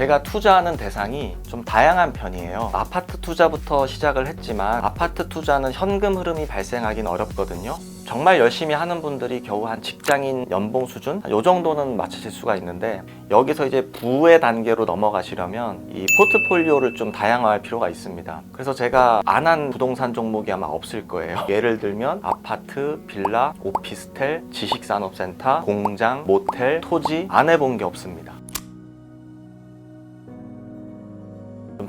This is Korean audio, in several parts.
제가 투자하는 대상이 좀 다양한 편이에요. 아파트 투자부터 시작을 했지만 아파트 투자는 현금 흐름이 발생하긴 어렵거든요. 정말 열심히 하는 분들이 겨우 한 직장인 연봉 수준? 요 정도는 맞추실 수가 있는데 여기서 이제 부의 단계로 넘어가시려면 이 포트폴리오를 좀 다양화할 필요가 있습니다. 그래서 제가 안 한 부동산 종목이 아마 없을 거예요. 예를 들면 아파트, 빌라, 오피스텔, 지식산업센터, 공장, 모텔, 토지 안 해본 게 없습니다.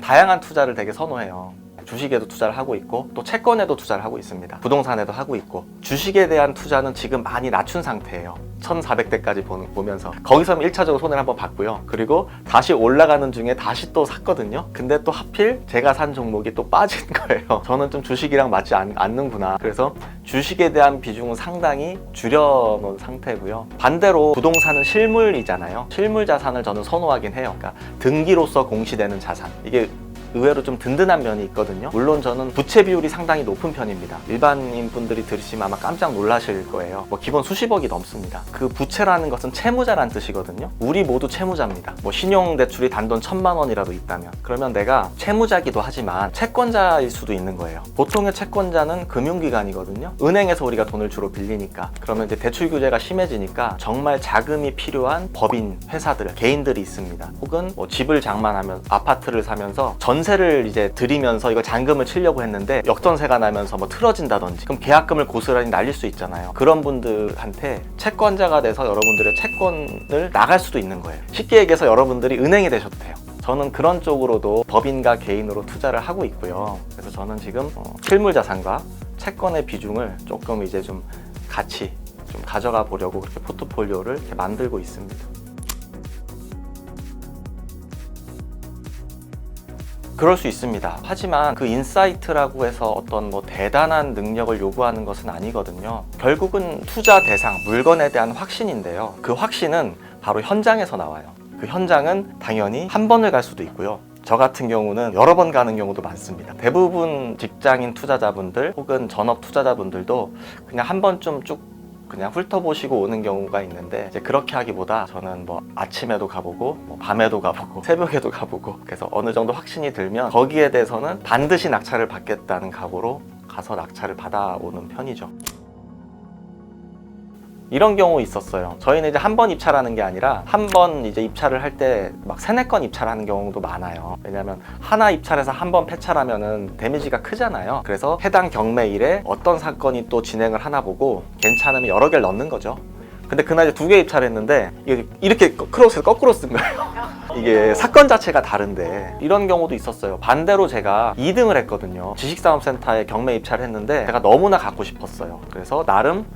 다양한 투자를 되게 선호해요. 주식에도 투자를 하고 있고 또 채권에도 투자를 하고 있습니다. 부동산에도 하고 있고 주식에 대한 투자는 지금 많이 낮춘 상태예요. 1400대까지 보면서 거기서 1차적으로 손해를 한번 봤고요. 그리고 다시 올라가는 중에 다시 또 샀거든요. 근데 또 하필 제가 산 종목이 또 빠진 거예요. 저는 좀 주식이랑 맞지 않, 않는구나. 그래서 주식에 대한 비중은 상당히 줄여놓은 상태고요. 반대로 부동산은 실물이잖아요. 실물 자산을 저는 선호하긴 해요. 그러니까 등기로서 공시되는 자산. 이게 의외로 좀 든든한 면이 있거든요. 물론 저는 부채 비율이 상당히 높은 편입니다. 일반인 분들이 들으시면 아마 깜짝 놀라실 거예요. 뭐 기본 수십억이 넘습니다. 그 부채라는 것은 채무자란 뜻이거든요. 우리 모두 채무자입니다. 뭐 신용 대출이 단돈 천만 원이라도 있다면 그러면 내가 채무자기도 하지만 채권자일 수도 있는 거예요. 보통의 채권자는 금융기관이거든요. 은행에서 우리가 돈을 주로 빌리니까 그러면 이제 대출 규제가 심해지니까 정말 자금이 필요한 법인 회사들 개인들이 있습니다. 혹은 뭐 집을 장만하면 아파트를 사면서 전 세를 이제 드리면서 이거 잔금을 치려고 했는데 역전세가 나면서 뭐 틀어진다든지 그럼 계약금을 고스란히 날릴 수 있잖아요. 그런 분들한테 채권자가 돼서 여러분들의 채권을 나갈 수도 있는 거예요. 쉽게 얘기해서 여러분들이 은행이 돼요. 저는 그런 쪽으로도 법인과 개인으로 투자를 하고 있고요. 그래서 저는 지금 어, 실물 자산과 채권의 비중을 조금 이제 좀 같이 좀 가져가 보려고 그렇게 포트폴리오를 이렇게 만들고 있습니다. 그럴 수 있습니다. 하지만 그 인사이트라고 해서 어떤 뭐 대단한 능력을 요구하는 것은 아니거든요. 결국은 투자 대상, 물건에 대한 확신인데요. 그 확신은 바로 현장에서 나와요. 그 현장은 당연히 한 번을 갈 수도 있고요. 저 같은 경우는 여러 번 가는 경우도 많습니다. 대부분 직장인 투자자분들 혹은 전업 투자자분들도 그냥 한 번쯤 쭉 그냥 훑어보시고 오는 경우가 있는데 이제 그렇게 하기보다 저는 뭐 아침에도 가보고 뭐 밤에도 가보고 새벽에도 가보고 그래서 어느 정도 확신이 들면 거기에 대해서는 반드시 낙찰을 받겠다는 각오로 가서 낙찰을 받아오는 편이죠. 이런 경우 있었어요. 저희는 이제 한 번 입찰하는 게 아니라 한 번 이제 입찰을 할 때 막 세네 건 입찰하는 경우도 많아요. 왜냐하면 하나 입찰해서 한 번 폐찰하면은 데미지가 크잖아요. 그래서 해당 경매일에 어떤 사건이 또 진행을 하나 보고 괜찮으면 여러 개를 넣는 거죠. 근데 그날 두 개 입찰했는데 이렇게 크로스에서 거꾸로 쓴 거예요. 이게 사건 자체가 다른데 이런 경우도 있었어요. 반대로 제가 2등을 했거든요. 지식산업센터에 경매 입찰을 했는데 제가 너무나 갖고 싶었어요. 그래서 나름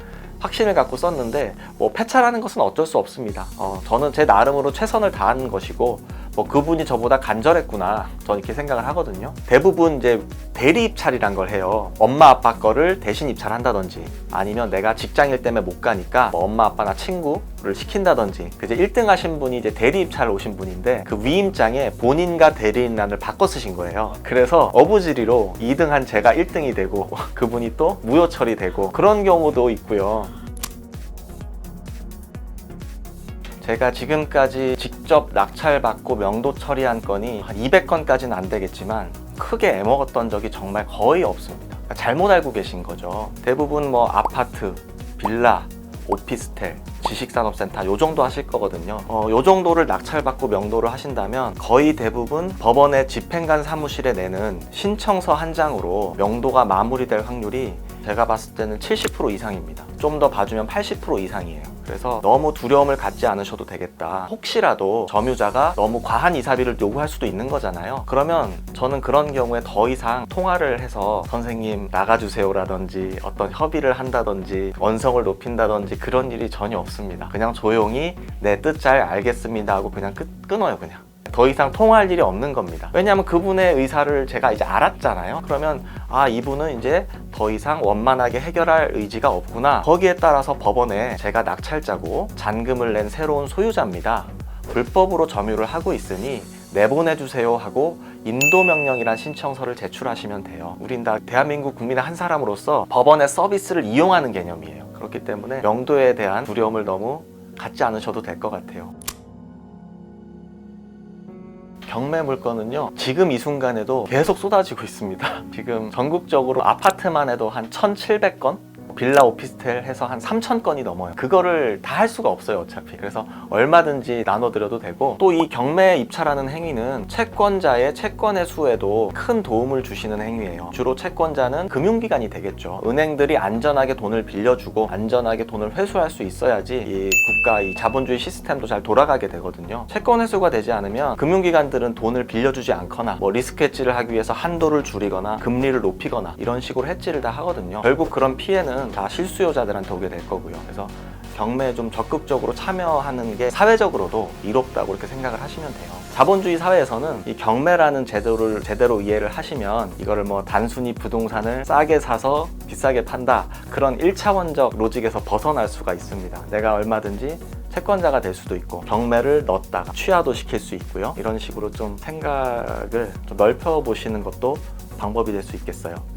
확신을 갖고 썼는데 뭐 폐찰하는 것은 어쩔 수 없습니다. 어, 저는 제 나름으로 최선을 다한 것이고 뭐 그분이 저보다 간절했구나 저는 이렇게 생각을 하거든요. 대부분 이제 대리 입찰이란 걸 해요. 엄마 아빠 거를 대신 입찰한다든지 아니면 내가 직장일 때문에 못 가니까 뭐 엄마 아빠나 친구를 시킨다든지 이제 1등 하신 분이 이제 대리 입찰을 오신 분인데 그 위임장에 본인과 대리인란을 바꿔 쓰신 거예요. 그래서 어부지리로 2등 한 제가 1등이 되고 그분이 또 무효 처리되고 그런 경우도 있고요. 제가 지금까지 직접 낙찰받고 명도 처리한 건이 한 200건까지는 안 되겠지만 크게 애먹었던 적이 정말 거의 없습니다. 그러니까 잘못 알고 계신 거죠. 대부분 뭐 아파트, 빌라, 오피스텔, 지식산업센터 요 정도 하실 거거든요. 어, 요 정도를 낙찰받고 명도를 하신다면 거의 대부분 법원의 집행관 사무실에 내는 신청서 한 장으로 명도가 마무리될 확률이 제가 봤을 때는 70% 이상입니다. 좀 더 봐주면 80% 이상이에요. 그래서 너무 두려움을 갖지 않으셔도 되겠다. 혹시라도 점유자가 너무 과한 이사비를 요구할 수도 있는 거잖아요. 그러면 저는 그런 경우에 더 이상 통화를 해서 선생님 나가주세요라든지 어떤 협의를 한다든지 원성을 높인다든지 그런 일이 전혀 없습니다. 그냥 조용히 내 뜻 잘 알겠습니다 하고 그냥 끝, 끊어요 그냥. 더 이상 통화할 일이 없는 겁니다. 왜냐하면 그분의 의사를 제가 이제 알았잖아요. 그러면 아 이분은 이제 더 이상 원만하게 해결할 의지가 없구나. 거기에 따라서 법원에 제가 낙찰자고 잔금을 낸 새로운 소유자입니다. 불법으로 점유를 하고 있으니 내보내주세요 하고 인도명령이란 신청서를 제출하시면 돼요. 우린 다 대한민국 국민의 한 사람으로서 법원의 서비스를 이용하는 개념이에요. 그렇기 때문에 명도에 대한 두려움을 너무 갖지 않으셔도 될 것 같아요. 경매 물건은요 지금 이 순간에도 계속 쏟아지고 있습니다. 지금 전국적으로 아파트만 해도 한 1700건 빌라 오피스텔 해서 한 3,000건이 넘어요. 그거를 다 할 수가 없어요, 어차피. 그래서 얼마든지 나눠드려도 되고, 또 이 경매 입찰하는 행위는 채권자의 채권의 수에도 큰 도움을 주시는 행위예요. 주로 채권자는 금융기관이 되겠죠. 은행들이 안전하게 돈을 빌려주고, 안전하게 돈을 회수할 수 있어야지 이 국가, 이 자본주의 시스템도 잘 돌아가게 되거든요. 채권 회수가 되지 않으면 금융기관들은 돈을 빌려주지 않거나, 뭐 리스크 해지를 하기 위해서 한도를 줄이거나, 금리를 높이거나, 이런 식으로 해지를 다 하거든요. 결국 그런 피해는 다 실수요자들한테 오게 될 거고요. 그래서 경매에 좀 적극적으로 참여하는 게 사회적으로도 이롭다고 이렇게 생각을 하시면 돼요. 자본주의 사회에서는 이 경매라는 제도를 제대로 이해를 하시면 이거를 뭐 단순히 부동산을 싸게 사서 비싸게 판다 그런 1차원적 로직에서 벗어날 수가 있습니다. 내가 얼마든지 채권자가 될 수도 있고 경매를 넣었다가 취하도 시킬 수 있고요. 이런 식으로 좀 생각을 좀 넓혀 보시는 것도 방법이 될 수 있겠어요.